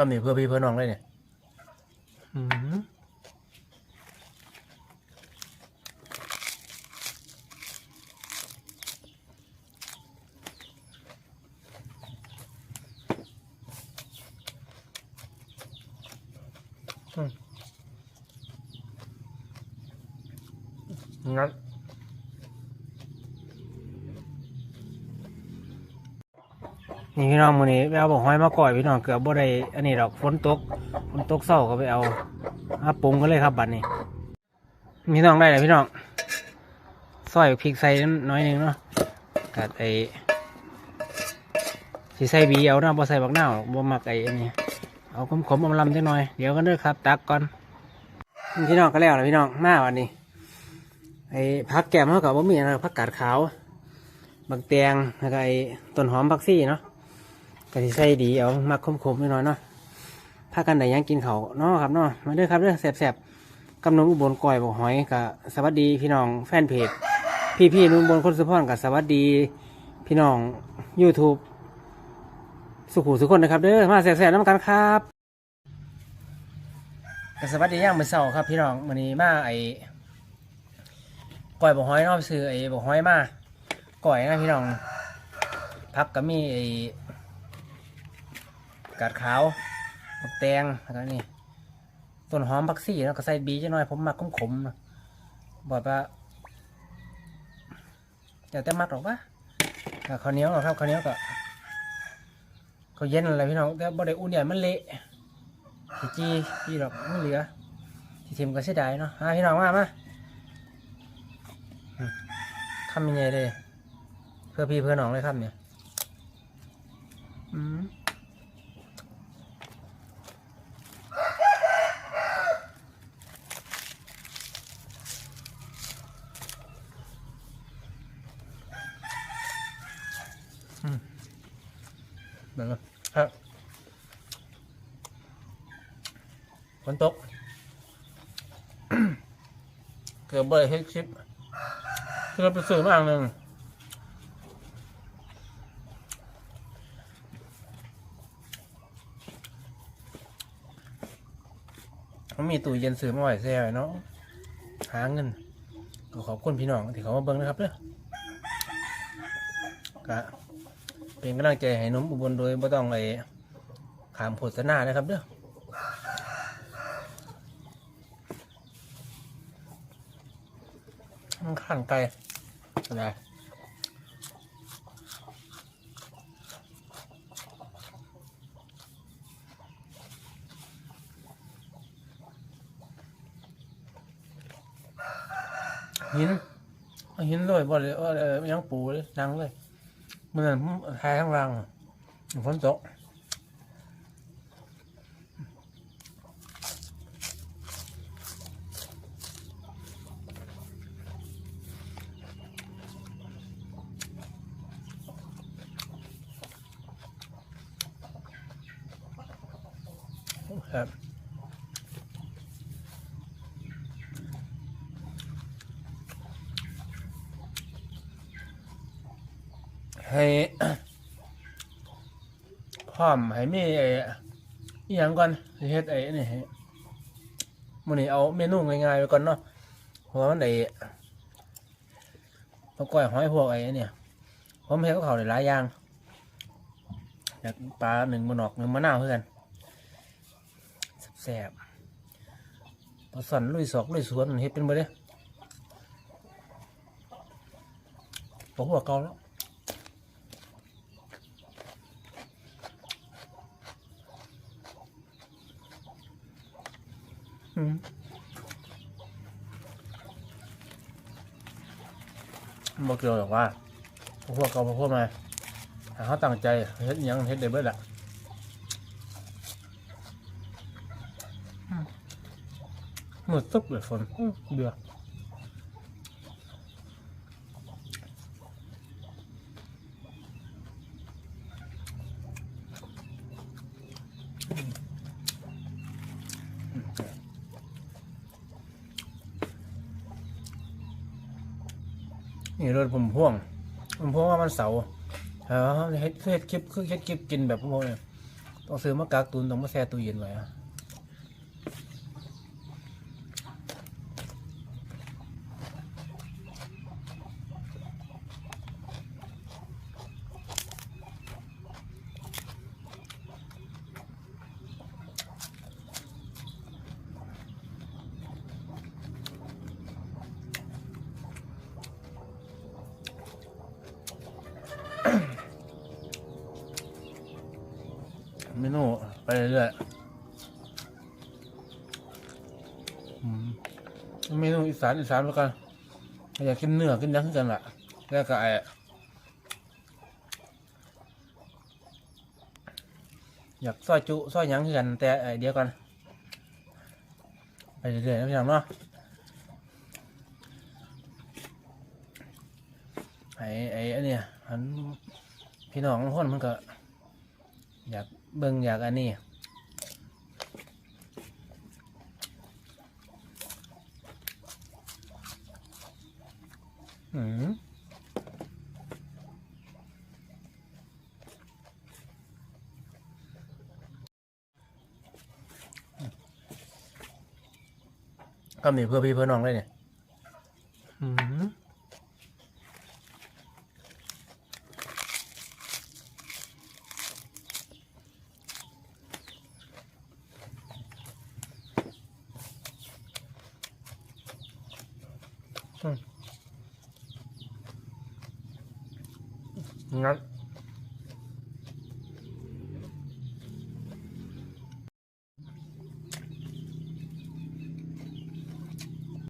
ก็มีเพื่อพี่เพื่อน้องเลยเนี่ยอืมงั้น นี่พี่น้องมือนี้ไปเอาบอกห้อยมาก่อยพี่น้องเกือบบ่ได้อันนี้ดอกฝนตกฝนตกเศร้าก็ไปเอามาปรุงกันเลยครับบัดนี้พี่น้องได้เลยพี่น้องซอยพริกใส่น้อยนึงเนาะกัดไอ้สิใส่บีเอาเนาะบ่ใส่บักนาวบ่มักไอ้อันนี้เอาขมขมอำลำจังหน่อยเดี๋ยวกันเด้อครับ ตักก่อนพี่น้องก็แล้วนะพี่น้องมาวันนี้ไอ้ผักแก้มเขากับบ่มีนะผักกาดขาวบักแตงแล้วก็ไอ้ต้นหอมผักซี่เนาะ ก็สิใส่ดีเอามักคมๆนิดหน่อยเนาะพากันไหนยังกินเขาเนาะครับเนาะมาเด้อครับเด้อแสบๆกำนงอุบลก่อยบอกหอยกับสวัสดีพี่น้องแฟนเพจ พี่ๆนุ่มบนคนสุพรกับสวัสดี พี่น้อง YouTube สุขุสุคนนะครับเด้อมาแสบๆน้ำกันครับกสวัสดีย่างมือเสาครับ พี่น้องวันนี้มาไอ้ก่อยบอกหอยนอกซื้อไอ้บอกหอยมาก่อยนะพี่น้องพักก็มีไอ้ กาดขาวบักแตงแล้วก็นี่ต้นหอมผักซี่แล้วก็ใส่บีจะหน่อยผมมักขมๆนะบอกว่าเดี๋ยวแต่มักหรอกปะข้าวเหนียวหรอครับข้าวเหนียวก็เขาวเย็นอะไรพี่น้องแต่บ่ได้อุ่นใหญ่มันเละจีจีหรอกไม่เหลือที่ทีมก็เสียดายเนาะอะพี่น้องมามาอืมทำยังไงเลย เพื่อพี่เพื่อน้องเลยครับเนี่ย อืม นกันครับฝนตกเกือบเบยเฮ็ดคลิปคือเราไปซื้อมาอันหนึ่งมันมีตู้เย็นซื้อมาไว้แซ่เนาะหาเงินก็ขอบคุณพี่น้องที่เขามาเบิ่งนะครับเด้อก็ เป็นกำลังใจให้นุ่มอุบลโดยไม่ต้องไอ้ขามโฆษณานะครับเด้อข้างไกลอะไรหินหินเลยบ่เลยเออยังปูเลยนังเลย มันนั้นทายข้างล่างอะฝนตกครับ ให้พร้อมให้มีไอ้อีหยังก่อนสิเฮ็ดไอ้นี่ให้มื้อนี้เอาเมนูง่ายๆไว้ก่อนเนาะเพราะมันไอ้พวกก้อยหอยพวกไอ้เนี่ยผมเฮ็ดกับเขาได้หลายอย่างอยากปลาหนึ่งมะนอกหนึ่งมะนาวเพื่อนแซ่บปลาสันลุยศอกลุยสวนเฮ็ดเป็นบ่เด้ผมหัวเกาแล้ว บอกเกี่ยวหรอกว่าพวกเขาพวกมาหาเขาตั้งใจเฮ็ดหยังเฮ็ดได้เบิดละอืมมืดตึ๊บเลยฝนอื้อเดือด นี่รถผมพ่วงผมพ่วงว่ามันเสาเออเฮ็ดเฮ็ดคลิปคือเฮ็ดคลิปกินแบบพวกเนี่ยต้องซื้อมากักตุนต้องมาแช่ตู้เย็นไว้ เมนูไปเรื่อยๆอืมเมนูอีสานอีสานแล้วกันอยากกินเนื้อกินยังกันล่ะ แล้วก็ไอ้อยากซอยจุซอยยังกัน แต่ไอเดียวกันไปเรื่อยๆนะพี่น้องเนาะไอ้ไอ้อันเนี้ยอันพี่น้องบางคนมันก็ อยาก เบิ่งอยากอันนี้อืมคำนี้เพื่อพี่เพื่อน้องเลยเนี่ย งั้น